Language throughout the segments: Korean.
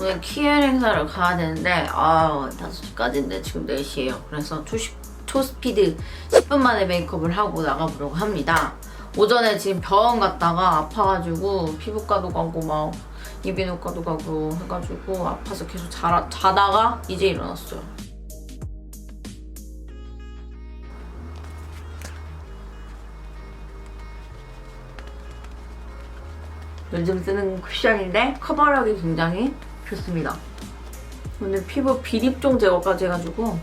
오늘 키엘 행사를 가야 되는데 아 5시까지인데 지금 4시예요. 그래서 초시, 초스피드 10분 만에 메이크업을 하고 나가보려고 합니다. 오전에 지금 병원 갔다가 아파가지고 피부과도 가고 막 이비인후과도 가고 해가지고 아파서 계속 자, 자다가 이제 일어났어요. 요즘 쓰는 쿠션인데 커버력이 굉장히 좋습니다. 오늘 피부 비립종 제거까지 해가지고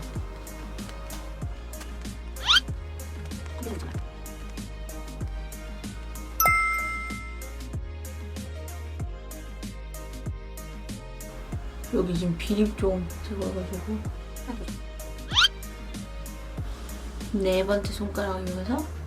여기 지금 비립종 제거해가지고 네 번째 손가락을 이용해서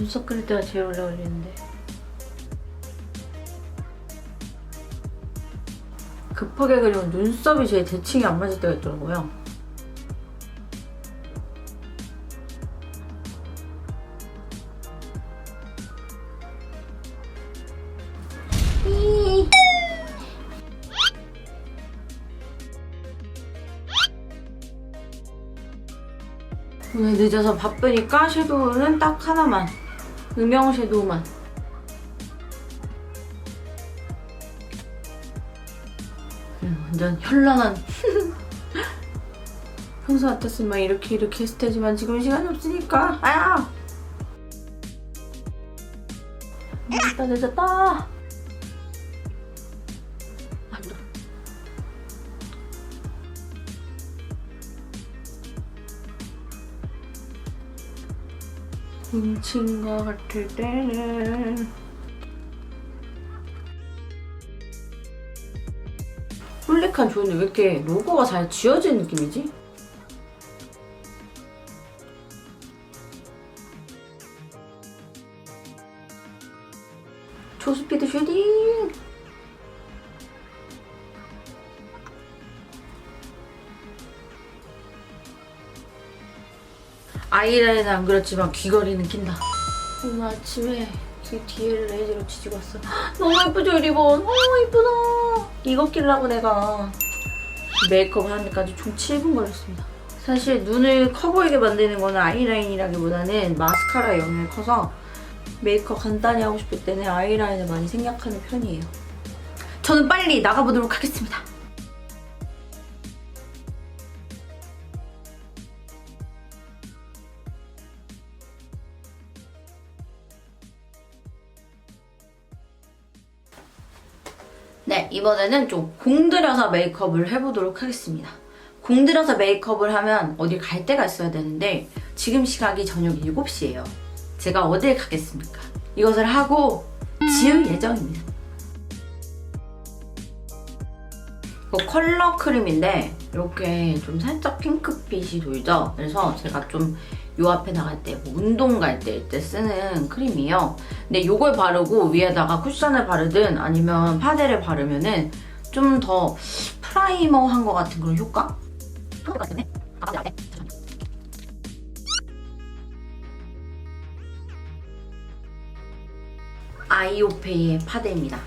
눈썹 그릴 때가 제일 오래 걸리는데. 급하게 그리면 눈썹이 제일 대칭이 안 맞을 때가 있더라고요. 오늘 늦어서 바쁘니까 섀도우는 딱 하나만 음영 섀도우만. 음, 완전 현란한. 평소 같았으면 이렇게 이렇게 했을 테지만 지금 시간이 없으니까. 아야! 늦었다 늦었다 훔친 것 같을 때는 홀릭한 좋은데 왜 이렇게 로고가 잘 지어진 느낌이지? 아이라인은 안 그렇지만 귀걸이는 낀다. 오늘 아침에 귀 뒤에를 레이저로 지지고 왔어. 너무 예쁘죠, 이 리본? 너무 예쁘다. 이거 끼려고 내가 메이크업 하는 데까지 총 7분 걸렸습니다. 사실 눈을 커 보이게 만드는 거는 아이라인이라기보다는 마스카라 영역이 커서 메이크업 간단히 하고 싶을 때는 아이라인을 많이 생략하는 편이에요. 저는 빨리 나가보도록 하겠습니다. 네, 이번에는 좀 공들여서 메이크업을 해보도록 하겠습니다. 공들여서 메이크업을 하면 어딜 갈 데가 있어야 되는데 지금 시각이 저녁 7시예요. 제가 어딜 가겠습니까? 이것을 하고 지울 예정입니다. 이거 컬러 크림인데 이렇게 좀 살짝 핑크빛이 돌죠? 그래서 제가 좀 요 앞에 나갈 때, 뭐 운동 갈때때 쓰는 크림이에요. 근데 이걸 바르고 위에다가 쿠션을 바르든 아니면 파데를 바르면은 좀 더 프라이머한 것 같은 그런 효과? 아이오페이의 파데입니다.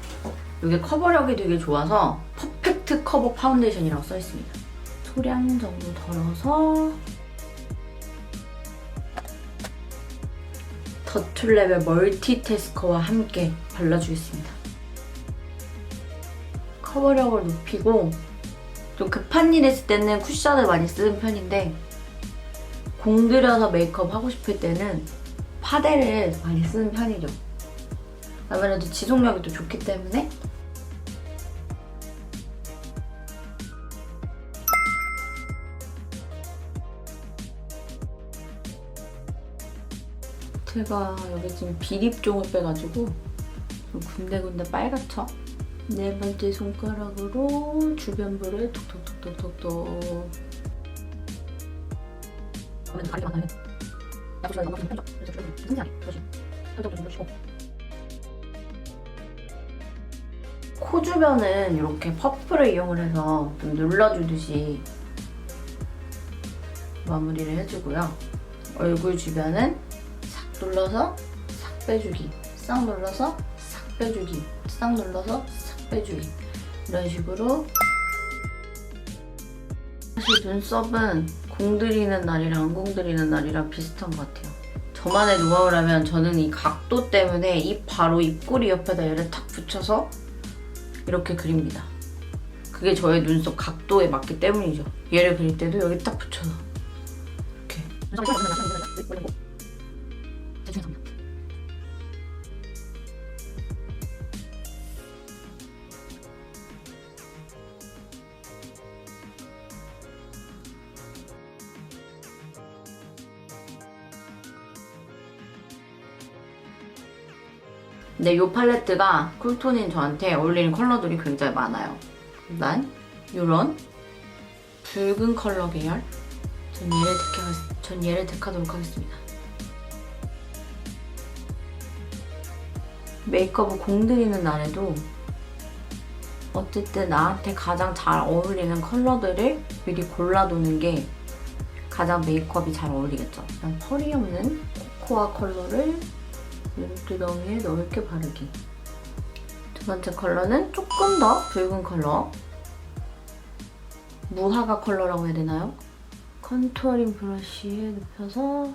이게 커버력이 되게 좋아서 퍼펙트 커버 파운데이션이라고 써있습니다. 소량 정도 덜어서 더툴랩의 멀티태스커와 함께 발라주겠습니다. 커버력을 높이고 좀 급한 일 했을 때는 쿠션을 많이 쓰는 편인데 공들여서 메이크업 하고 싶을 때는 파데를 많이 쓰는 편이죠. 아무래도 지속력이 또 좋기 때문에 제가 여기 지금 비립종을 빼가지고 좀 군데군데 빨갛죠? 네 번째 손가락으로 주변부를 톡톡톡톡톡톡. 코 주변은 이렇게 퍼프를 이용을 해서 좀 눌러주듯이 마무리를 해주고요. 얼굴 주변은 싹 눌러서 싹 빼주기, 싹 눌러서 싹 빼주기, 싹 눌러서 싹 빼주기 이런 식으로 사실 눈썹은 공들이는 날이랑 안 공들이는 날이랑 비슷한 것 같아요. 저만의 노하우라면 저는 이 각도 때문에 입 바로 입꼬리 옆에다 얘를 탁 붙여서 이렇게 그립니다. 그게 저의 눈썹 각도에 맞기 때문이죠. 얘를 그릴 때도 여기 딱 붙여서 이렇게. 근데 이 팔레트가 쿨톤인 저한테 어울리는 컬러들이 굉장히 많아요. 일단 이런 붉은 컬러 계열 전 얘를 택하, 전 얘를 택하도록 하겠습니다. 메이크업을 공들이는 날에도 어쨌든 나한테 가장 잘 어울리는 컬러들을 미리 골라두는 게 가장 메이크업이 잘 어울리겠죠. 그냥 펄이 없는 코코아 컬러를 눈두덩이에 넓게 바르기. 두 번째 컬러는 조금 더 붉은 컬러. 무화과 컬러라고 해야 되나요? 컨투어링 브러쉬에 눕혀서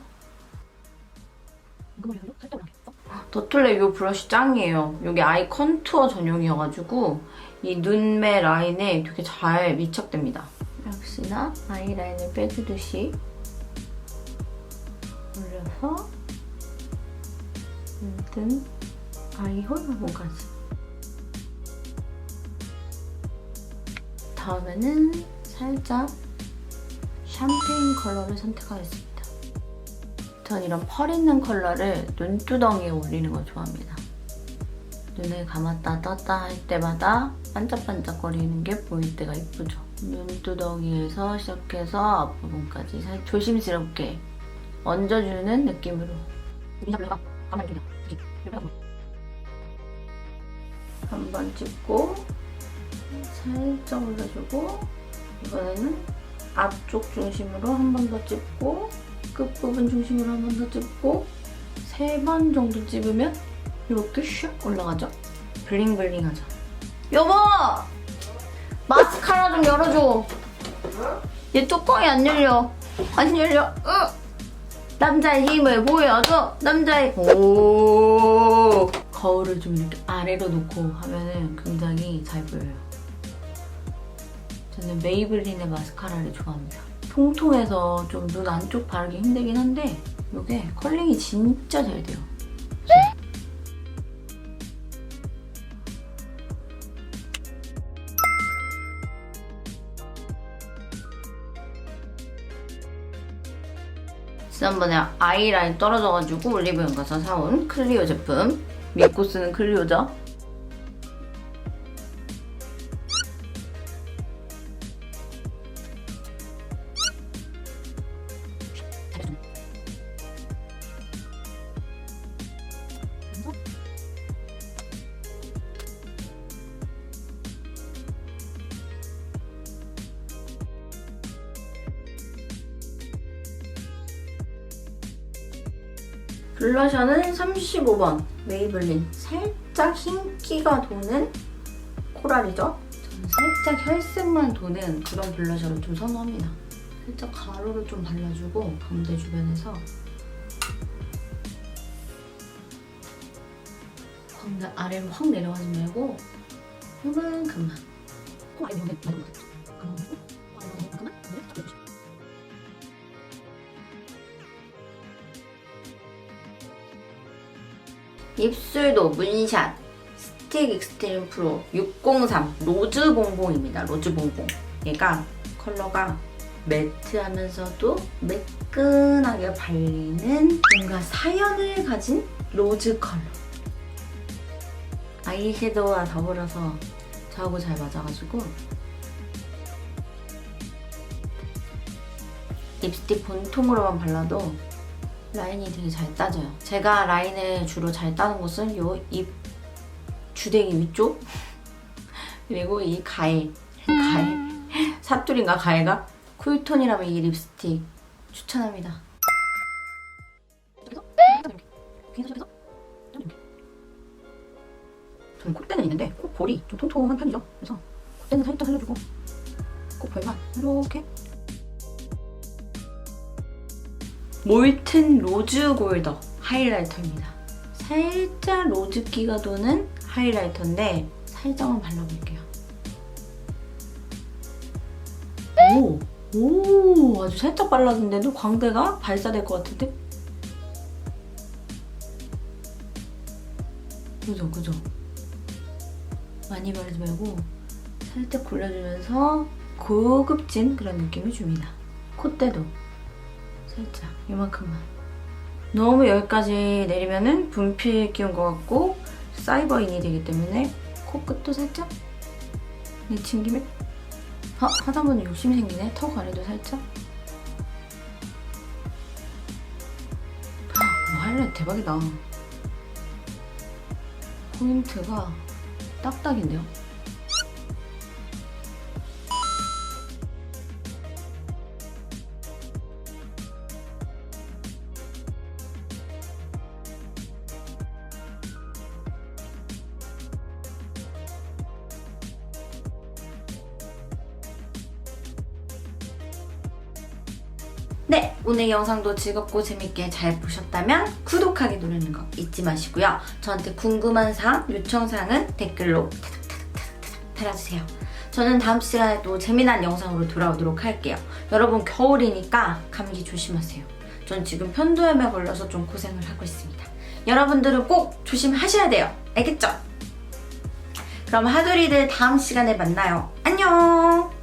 더툴레 이 브러쉬 짱이에요. 여기 아이 컨투어 전용이어가지고 이 눈매 라인에 되게 잘 밀착됩니다. 역시나 아이라인을 빼주듯이 올려서 눈 등 아이홀 부분까지 다음에는 살짝 샴페인 컬러를 선택하겠습니다. 전 이런 펄 있는 컬러를 눈두덩이에 올리는 걸 좋아합니다. 눈을 감았다 떴다 할 때마다 반짝반짝거리는 게 보일 때가 이쁘죠. 눈두덩이에서 시작해서 앞부분까지 살 조심스럽게 얹어주는 느낌으로 한 번 찍고 살짝 올려주고 이번에는 앞쪽 중심으로 한 번 더 찍고 끝부분 중심으로 한 번 더 찍고 세 번 정도 찍으면 이렇게 슉 올라가죠? 블링블링하죠? 여보! 마스카라 좀 열어줘 얘 뚜껑이 안 열려 안 열려 으! 남자의 힘을 보여줘. 남자의 오. 거울을 좀 이렇게 아래로 놓고 하면은 굉장히 잘 보여요. 저는 메이블린의 마스카라를 좋아합니다. 통통해서 좀 눈 안쪽 바르기 힘들긴 한데 이게 컬링이 진짜 잘 돼요 지난번에 아이라인 떨어져가지고 올리브영 가서 사온 클리오 제품. 믿고 쓰는 클리오죠 블러셔는 35번 메이블린 살짝 흰기가 도는 코랄이죠? 저는 살짝 혈색만 도는 그런 블러셔를 좀 선호합니다. 살짝 가루를 좀 발라주고 가운데 주변에서 광대 아래로 확 내려가지 말고 요만큼만. 코 아래 보면 많이 먹었죠 그만큼 입술도 문샷 스틱 익스트림 프로 603 로즈 봉봉입니다. 로즈 봉봉. 얘가 컬러가 매트하면서도 매끈하게 발리는 뭔가 사연을 가진 로즈 컬러. 아이섀도우와 더불어서 저하고 잘 맞아가지고 립스틱 본통으로만 발라도 라인이 되게 잘 따져요. 제가 라인을 주로 잘 따는 곳은 요 입 주댕이 위쪽 그리고 이 가해 가해 사투리인가 가해가 쿨톤이라면 이 립스틱 추천합니다. 저는 콧대는 있는데 콧볼이 좀 통통한 편이죠. 그래서 콧대는 살짝 살려주고 콧볼만 이렇게 몰튼 로즈 골더 하이라이터입니다. 살짝 로즈기가 도는 하이라이터인데 살짝만 발라볼게요. 오! 오! 아주 살짝 발랐는데도 광대가 발사될 것 같은데? 그죠, 그죠? 많이 바르지 말고 살짝 골라주면서 고급진 그런 느낌을 줍니다. 콧대도 살짝 이만큼만. 너무 여기까지 내리면은 분필 끼운 것 같고 사이버인이 되기 때문에 코끝도 살짝 내친 김에 아, 하다 보니 욕심이 생기네. 턱 아래도 살짝. 아, 뭐 하이라이트 대박이다. 포인트가 딱딱인데요. 네, 오늘 영상도 즐겁고 재밌게 잘 보셨다면 구독하기 누르는 거 잊지 마시고요. 저한테 궁금한 사항, 요청 사항은 댓글로 달아주세요. 저는 다음 시간에 또 재미난 영상으로 돌아오도록 할게요. 여러분 겨울이니까 감기 조심하세요. 전 지금 편도염에 걸려서 좀 고생을 하고 있습니다. 여러분들은 꼭 조심하셔야 돼요. 알겠죠? 그럼 하두리들 다음 시간에 만나요. 안녕!